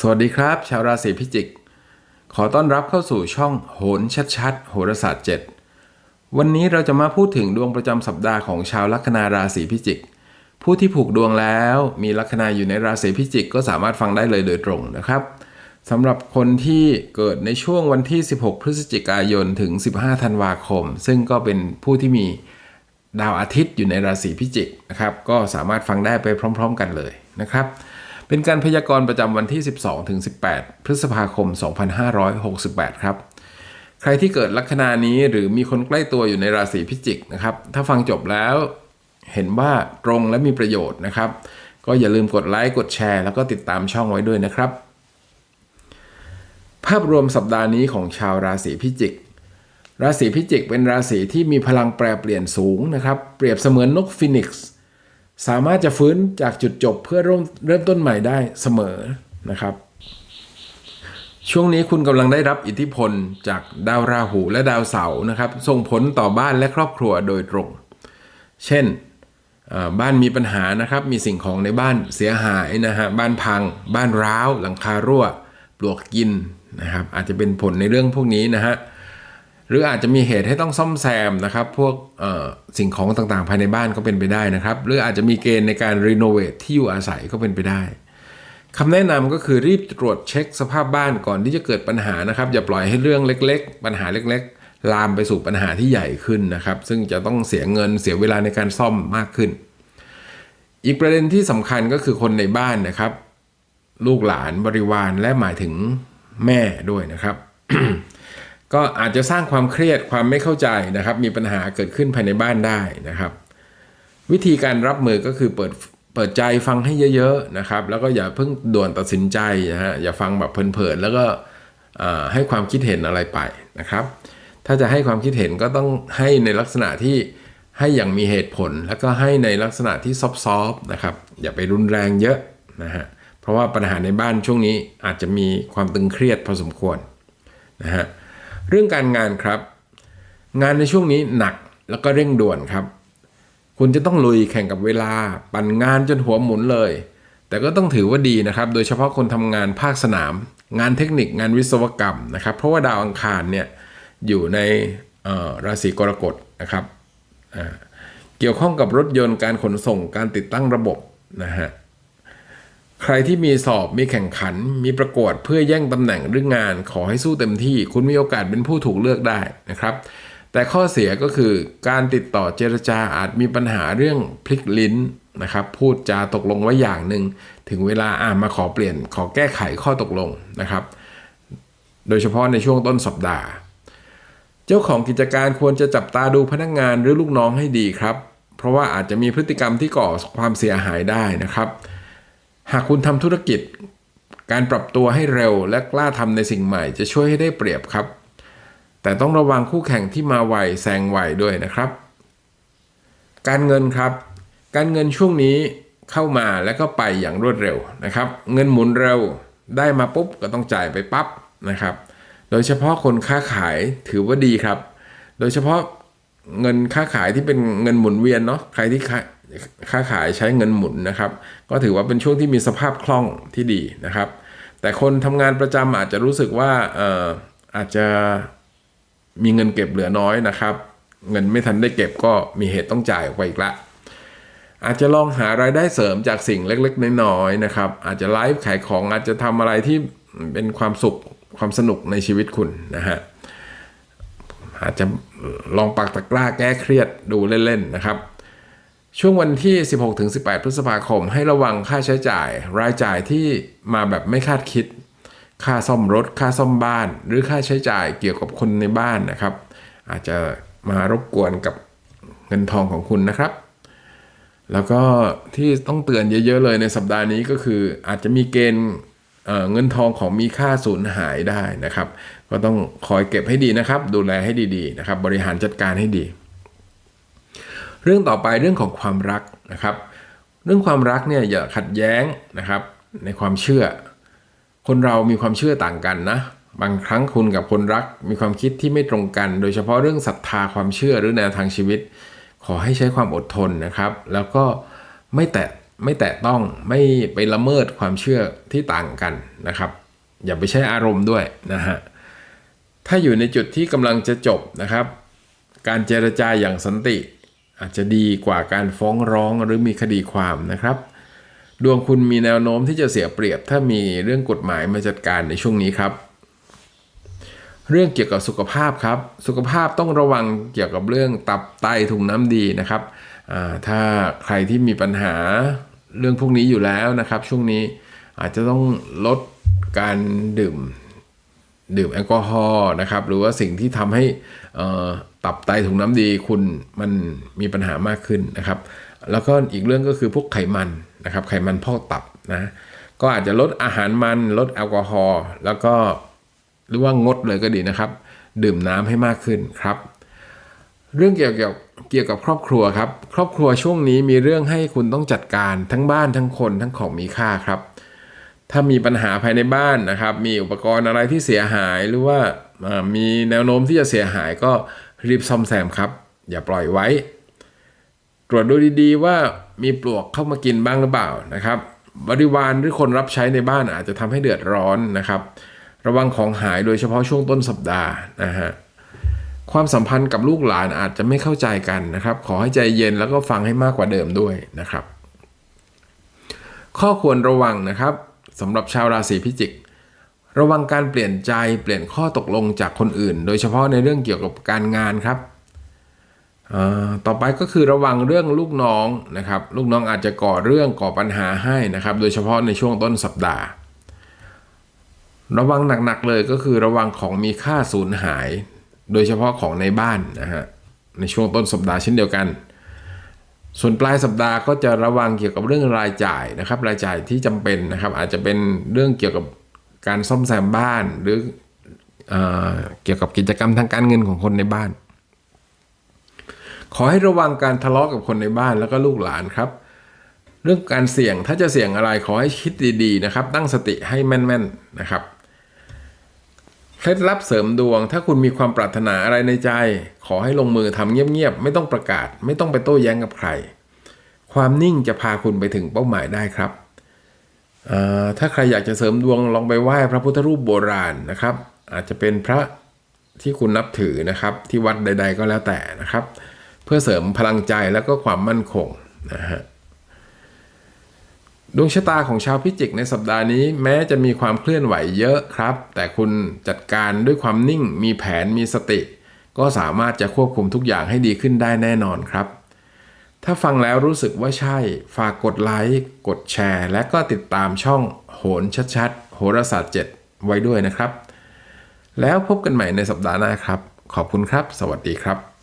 สวัสดีครับ ชาวราศีพิจิก ขอต้อนรับเข้าสู่ช่องโหนชัดๆ โหราศาสตร์ 7 วันนี้เราจะมาพูดถึงดวงประจำสัปดาห์ของชาวลัคนาราศีพิจิก ผู้ที่ผูกดวงแล้วมีลัคนาอยู่ในราศีพิจิกก็สามารถฟังได้เลยโดยตรงนะครับสำหรับคนที่เกิดในช่วงวันที่ 16 พฤศจิกายนถึง 15 ธันวาคม ซึ่งก็เป็นผู้ที่มีดาวอาทิตย์อยู่ในราศีพิจิกนะครับก็สามารถฟังได้ไปพร้อม ๆ กันเลยนะครับ เป็นการพยากรณ์ประจำวันที่ 12ถึง18 พฤษภาคม 2568 ครับใครที่เกิดลัคนานี้หรือมีคนใกล้ตัวอยู่ในราศีพิจิกนะครับ ถ้าฟังจบแล้วเห็นว่าตรงและมีประโยชน์นะครับ ก็อย่าลืมกดไลค์กดแชร์ แล้วก็ติดตามช่องไว้ด้วยนะครับ ภาพรวมสัปดาห์นี้ของชาวราศีพิจิก ราศีพิจิกเป็นราศีที่มีพลังแปรเปลี่ยนสูงนะครับ เปรียบเสมือนนกฟินิกซ์ สามารถจะฟื้นจากจุดจบเพื่อเริ่มเริ่มต้นใหม่ได้เสมอนะครับ ช่วงนี้คุณกำลังได้รับอิทธิพลจากดาวราหูและดาวเสาร์นะครับ ส่งผลต่อบ้านและครอบครัวโดยตรง เช่นบ้านมีปัญหานะครับ มีสิ่งของในบ้านเสียหายนะฮะ บ้านพัง บ้านร้าว หลังคารั่ว ปลวกกินนะครับ อาจจะเป็นผลในเรื่องพวกนี้นะฮะ หรืออาจจะมีเหตุให้ต้องซ่อมแซมนะครับพวกสิ่งของต่างๆ ภายในบ้านก็เป็นไปได้นะครับ หรืออาจจะมีเกณฑ์ในการรีโนเวทที่อยู่อาศัยก็เป็นไปได้คำแนะนำก็คือรีบตรวจเช็คสภาพบ้านก่อนที่จะเกิดปัญหานะครับ อย่าปล่อยให้เรื่องเล็ก ๆ ปัญหาเล็ก ๆ ลามไปสู่ปัญหาที่ใหญ่ขึ้นนะครับ ซึ่งจะต้องเสียเงินเสียเวลาในการซ่อมมากขึ้น อีกประเด็นที่สำคัญก็คือคนในบ้านนะครับ ลูกหลานบริวารและหมายถึงแม่ด้วยนะครับ ก็อาจจะสร้างความเครียดความไม่เข้าใจนะครับ มีปัญหาเกิดขึ้นภายในบ้านได้นะครับ วิธีการรับมือก็คือเปิดเปิดใจฟังให้เยอะๆนะครับ แล้วก็อย่าเพิ่งด่วนตัดสินใจนะฮะอย่าฟังแบบเพลินๆแล้วก็ให้ความคิดเห็นอะไรไปนะครับ ถ้าจะให้ความคิดเห็นก็ต้องให้ในลักษณะที่ให้อย่างมีเหตุผล แล้วก็ให้ในลักษณะที่ซอฟๆนะครับ อย่าไปรุนแรงเยอะนะฮะเพราะว่าปัญหาในบ้านช่วงนี้อาจจะมีความตึงเครียดพอสมควรนะฮะ เรื่องการงานครับ งานในช่วงนี้หนักแล้วก็เร่งด่วนครับ คุณจะต้องลุยแข่งกับเวลา ปั่นงานจนหัวหมุนเลย แต่ก็ต้องถือว่าดีนะครับ โดยเฉพาะคนทำงานภาคสนาม งานเทคนิคงานวิศวกรรมนะครับ เพราะว่าดาวอังคารเนี่ยอยู่ในราศีกรกฎนะครับเกี่ยวข้องกับรถยนต์การขนส่งการติดตั้งระบบนะฮะ ใครที่มีสอบมีแข่งขัน มีประกวดเพื่อแย่งตำแหน่งหรืองาน ขอให้สู้เต็มที่ คุณมีโอกาสเป็นผู้ถูกเลือกได้นะครับ แต่ข้อเสียก็คือการติดต่อเจรจาอาจมีปัญหาเรื่องพลิกลิ้นนะครับพูดจาตกลงไว้อย่างหนึ่งถึงเวลาอ่ามาขอเปลี่ยนขอแก้ไขข้อตกลงนะครับ โดยเฉพาะในช่วงต้นสัปดาห์ เจ้าของกิจการควรจะจับตาดูพนักงานหรือลูกน้องให้ดีครับ เพราะว่าอาจจะมีพฤติกรรมที่ก่อความเสียหายได้นะครับ หากคุณทำธุรกิจ การปรับตัวให้เร็วและกล้าทำในสิ่งใหม่จะช่วยให้ได้เปรียบครับ แต่ต้องระวังคู่แข่งที่มาไวแซงไวด้วยนะครับ การเงินครับ การเงินช่วงนี้เข้ามาแล้วก็ไปอย่างรวดเร็วนะครับ เงินหมุนเร็วได้มาปุ๊บก็ต้องจ่ายไปปั๊บนะครับ โดยเฉพาะคนค้าขายถือว่าดีครับ โดยเฉพาะเงินค้าขายที่เป็นเงินหมุนเวียนเนาะใครที่ ค้าขายใช้เงินหมุนนะครับ ก็ถือว่าเป็นช่วงที่มีสภาพคล่องที่ดีนะครับ แต่คนทำงานประจำอาจจะรู้สึกว่าอ่ออาจจะมีเงินเก็บเหลือน้อยนะครับ เงินไม่ทันได้เก็บก็มีเหตุต้องจ่ายออกไปอีกละอาจจะลองหารายได้เสริมจากสิ่งเล็กๆ น้อยๆนะครับ อาจจะไลฟ์ขายของอาจจะทำอะไรที่เป็นความสุขความสนุกในชีวิตคุณนะฮะอาจจะลองปักตะกร้าแก้เครียดดูเล่นๆนะครับ ช่วงวันที่ 16-18 พฤษภาคม ให้ระวังค่าใช้จ่าย รายจ่ายที่มาแบบไม่คาดคิด ค่าซ่อมรถ ค่าซ่อมบ้าน หรือค่าใช้จ่ายเกี่ยวกับคนในบ้านนะครับ อาจจะมารบกวนกับเงินทองของคุณนะครับ แล้วก็ที่ต้องเตือนเยอะๆเลยในสัปดาห์นี้ก็คืออาจจะมีเกณฑ์เอ่อเงินทองของมีค่าสูญหายได้นะครับ ก็ต้องคอยเก็บให้ดีนะครับ ดูแลให้ดีๆนะครับ บริหารจัดการให้ดี เรื่องต่อไปเรื่องของความรักนะครับ เรื่องความรักเนี่ยอย่าขัดแย้งนะครับในความเชื่อ คนเรามีความเชื่อต่างกันนะ บางครั้งคุณกับคนรักมีความคิดที่ไม่ตรงกัน โดยเฉพาะเรื่องศรัทธาความเชื่อหรือแนวทางชีวิต ขอให้ใช้ความอดทนนะครับ แล้วก็ไม่แตะไม่แตะต้องไม่ไปละเมิดความเชื่อที่ต่างกันนะครับ อย่าไปใช้อารมณ์ด้วยนะฮะถ้าอยู่ในจุดที่กำลังจะจบนะครับ การเจรจาอย่างสันติ อาจจะดีกว่าการฟ้องร้องหรือมีคดีความนะครับ ดวงคุณมีแนวโน้มที่จะเสียเปรียบ ถ้ามีเรื่องกฎหมายมาจัดการในช่วงนี้ครับ เรื่องเกี่ยวกับสุขภาพครับ สุขภาพต้องระวังเกี่ยวกับเรื่องตับไตถุงน้ำดีนะครับถ้าใครที่มีปัญหาเรื่องพวกนี้อยู่แล้วนะครับ ช่วงนี้อาจจะต้องลดการดื่ม ดื่มแอลกอฮอล์นะครับ หรือว่าสิ่งที่ทำให้ ตับไตถุงน้ำดีคุณมันมีปัญหามากขึ้นนะครับ แล้วก็อีกเรื่องก็คือพวกไขมันนะครับ ไขมันพอกตับนะ ก็อาจจะลดอาหารมันลดแอลกอฮอล์แล้วก็หรือว่างดเลยก็ดีนะครับ ดื่มน้ำให้มากขึ้นครับ เรื่องเกี่ยวกับเกี่ยวกับครอบครัวครับ ครอบครัวช่วงนี้มีเรื่องให้คุณต้องจัดการทั้งบ้านทั้งคนทั้งของมีค่าครับ ถ้ามีปัญหาภายในบ้านนะครับ มีอุปกรณ์อะไรที่เสียหายหรือว่า มีแนวโน้มที่จะเสียหายก็รีบซ่อมแซมครับ อย่าปล่อยไว้ ตรวจดูดีๆ ว่ามีปลวกเข้ามากินบ้างหรือเปล่านะครับ บริวารหรือคนรับใช้ในบ้านอาจจะทำให้เดือดร้อนนะครับ ระวังของหายโดยเฉพาะช่วงต้นสัปดาห์นะฮะความสัมพันธ์กับลูกหลานอาจจะไม่เข้าใจกันนะครับ ขอให้ใจเย็นแล้วก็ฟังให้มากกว่าเดิมด้วยนะครับ ข้อควรระวังนะครับสำหรับชาวราศีพิจิก ระวังการเปลี่ยนใจเปลี่ยนข้อตกลงจากคนอื่น โดยเฉพาะในเรื่องเกี่ยวกับการงานครับต่อไปก็คือระวังเรื่องลูกน้องนะครับ ลูกน้องอาจจะก่อเรื่องก่อปัญหาให้นะครับ โดยเฉพาะในช่วงต้นสัปดาห์ ระวังหนักๆเลยก็คือระวังของมีค่าสูญหาย โดยเฉพาะของในบ้านนะฮะในช่วงต้นสัปดาห์เช่นเดียวกัน ส่วนปลายสัปดาห์ก็จะระวังเกี่ยวกับเรื่องรายจ่ายนะครับ รายจ่ายที่จำเป็นนะครับ อาจจะเป็นเรื่องเกี่ยวกับ การซ่อมแซมบ้านหรือเอเกี่ยวกับกิจกรรมทางการเงินของคนในบ้าน ขอให้ระวังการทะเลาะกับคนในบ้านแล้วก็ลูกหลานครับ เรื่องการเสี่ยงถ้าจะเสี่ยงอะไรขอให้คิดดีๆนะครับ ตั้งสติให้แม่นๆนะครับเคล็ดลับเสริมดวง ถ้าคุณมีความปรารถนาอะไรในใจ ขอให้ลงมือทำเงียบๆ ไม่ต้องประกาศ ไม่ต้องไปโต้แย้งกับใคร ความนิ่งจะพาคุณไปถึงเป้าหมายได้ครับ ถ้าใครอยากจะเสริมดวงลองไปไหว้พระพุทธรูปโบราณนะครับ อาจจะเป็นพระที่คุณนับถือนะครับ ที่วัดใด ๆ ก็แล้วแต่นะครับ เพื่อเสริมพลังใจแล้วก็ความมั่นคงนะฮะดวงชะตาของชาวพิจิกในสัปดาห์นี้แม้จะมีความเคลื่อนไหวเยอะครับ แต่คุณจัดการด้วยความนิ่ง มีแผนมีสติ ก็สามารถจะควบคุมทุกอย่างให้ดีขึ้นได้แน่นอนครับ ถ้าฟังแล้วรู้สึกว่าใช่ ฝากกดไลค์ กดแชร์ และก็ติดตามช่องโหนชัดๆ โหราศาสตร์ 7 ไว้ด้วยนะครับ แล้วพบกันใหม่ในสัปดาห์หน้าครับ ขอบคุณครับ สวัสดีครับ